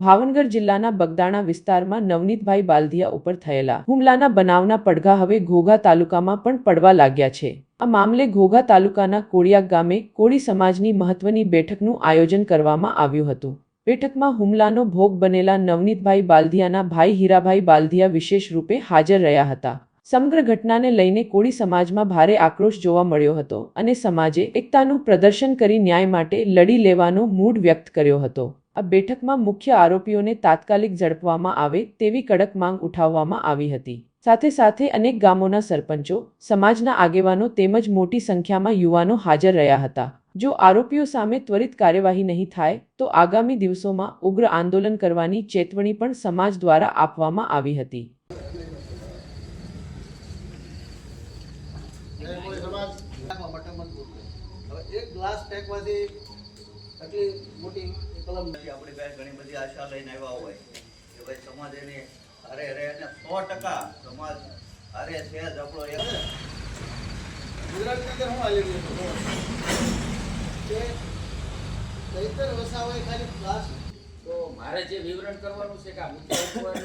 ભાવનગર જિલ્લાના બગદાણા વિસ્તારમાં નવનીતભાઈ બાલધિયા ઉપર થયેલા હુમલાના બનાવના પડઘા હવે ઘોઘા તાલુકામાં પણ પડવા લાગ્યા છે. આ મામલે ઘોઘા તાલુકાના કોળિયા ગામે કોળી સમાજની મહત્વની બેઠકનું આયોજન કરવામાં આવ્યું હતું. બેઠકમાં હુમલાનો ભોગ બનેલા નવનીતભાઈ બાલધિયાના ભાઈ હીરાભાઈ બાલધિયા વિશેષ રૂપે હાજર રહ્યા હતા. સમગ્ર ઘટનાને લઈને કોળી સમાજમાં ભારે આક્રોશ જોવા મળ્યો હતો અને સમાજે એકતાનું પ્રદર્શન કરી ન્યાય માટે લડી લેવાનો મૂડ વ્યક્ત કર્યો હતો. આ બેઠકમાં મુખ્ય આરોપીઓને તાત્કાલિક ઝડપવામાં આવે તેવી કડક માંગ ઉઠાવવામાં આવી હતી. સાથે સાથે અનેક ગામોના સરપંચો, સમાજના આગેવાનો તેમજ મોટી સંખ્યામાં યુવાનો હાજર રહ્યા હતા. જો આરોપીઓ સામે ત્વરિત કાર્યવાહી નહીં થાય, તો આગામી દિવસોમાં ઉગ્ર આંદોલન કરવાની ચેતવણી પણ સમાજ દ્વારા આપવામાં આવી હતી. એક ગ્લાસ ફેંકવાથી આટલી મોટી કલમ નથી આપણી પાસે ઘણી બધી આશા લઈને આવ્યા હોય. કે ભાઈ સમાજ એની અરે અરે અને સો ટકા સમાજ અરે છે જ આપણો એ ગુજરાતની અંદર હું આવી ગયો છું? કે ચૈતર વસાવાએ ખાલી ક્લાસ તો મારે જે વિવરણ કરવાનું છે કે આ મુદ્દા ઉપર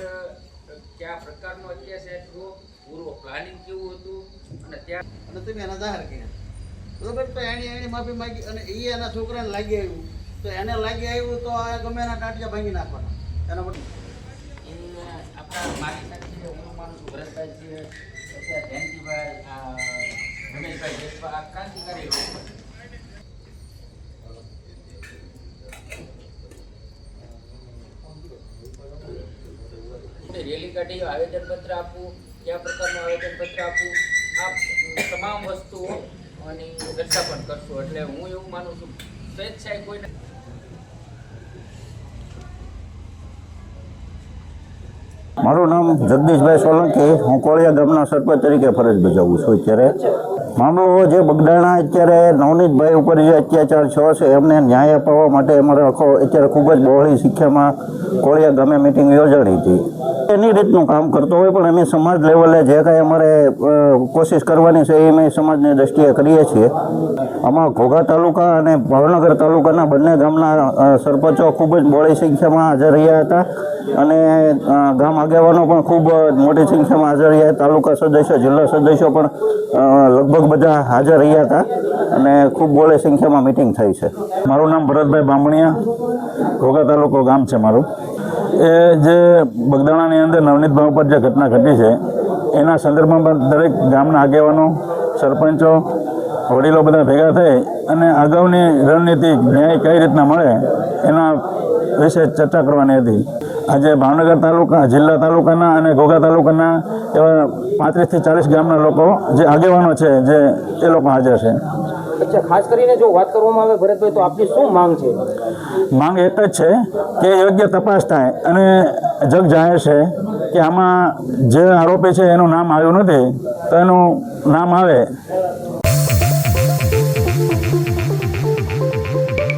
કયા પ્રકારનો અત્યાચાર થયો પૂર્વ પ્લાનિંગ કેવું હતું? અને ત્યાં અને તમે એના જાહેર કર્યા. બરોબર? તો એની એની માફી માંગી અને એ એના છોકરાને લાગી આવ્યું. તો એને લાગી આવ્યું તો આ ગમે એના ટાંટિયા ભાંગી નાખવાના. એના માટે એ આપણા મારી સાથે છે હું માનું છું ભરતભાઈ છે આ જયંતિભાઈ રમેશભાઈ જેઠવા આ ક્રાંતિકારી લોકો. રેલી કાઢી આવેદનપત્ર આપવું કયા પ્રકારનું આવેદનપત્ર આપવું આ તમામ વસ્તુઓ અને પણ કરશું. એટલે હું એવું માનું છું સ્વેચ્છાએ કોઈને મારું નામ જગદીશભાઈ સોલંકી. હું કોળિયા ગામના સરપંચ તરીકે ફરજ બજાવું છું અત્યારે. મામલો જે બગદાણા અત્યારે નવનીતભાઈ ઉપર જે અત્યાચાર થયો છે, એમને ન્યાય અપાવવા માટે અમારે આખો અત્યારે ખૂબ જ બહોળી સંખ્યામાં કોળિયા ગામે મિટિંગ યોજાણી હતી. એની રીતનું કામ કરતો હોય, પણ અમે સમાજ લેવલે જે કાંઈ અમારે કોશિશ કરવાની છે, એ અમે સમાજની દ્રષ્ટિએ કરીએ છીએ. આમાં ઘોઘા તાલુકા અને ભાવનગર તાલુકાના બંને ગામના સરપંચો ખૂબ જ બહોળી સંખ્યામાં હાજર રહ્યા હતા. અને ગામ આગેવાનો પણ ખૂબ મોટી સંખ્યામાં હાજર રહ્યા. તાલુકા સદસ્યો, જિલ્લા સદસ્યો પણ લગભગ બધા હાજર રહ્યા હતા. અને ખૂબ બહોળી સંખ્યામાં મિટિંગ થઈ છે. મારું નામ ભરતભાઈ બામણિયા. ઘોઘા તાલુકો ગામ છે મારું. એ જે બગદાણાની અંદર નવનીતભાઈ પર જે ઘટના ઘટી છે એના સંદર્ભમાં દરેક ગામના આગેવાનો સરપંચો વડીલો બધા ભેગા થઈ અને અગાઉની રણનીતિ ન્યાય કઈ રીતના મળે એના વિશે ચર્ચા કરવાની હતી. આજે ભાવનગર તાલુકા જિલ્લા તાલુકાના અને ઘોઘા તાલુકાના એવા પાંત્રીસથી ચાલીસ ગામના લોકો જે આગેવાનો છે જે એ લોકો હાજર છે. અચ્છા ખાસ કરીને જો વાત કરવામાં આવે ભરતભાઈ તો આપની શું માંગ છે? માંગ એક જ છે કે યોગ્ય તપાસ થાય અને જગ જાહેર છે કે આમાં જે આરોપી છે એનું નામ આવ્યું નથી, તો એનું નામ આવે.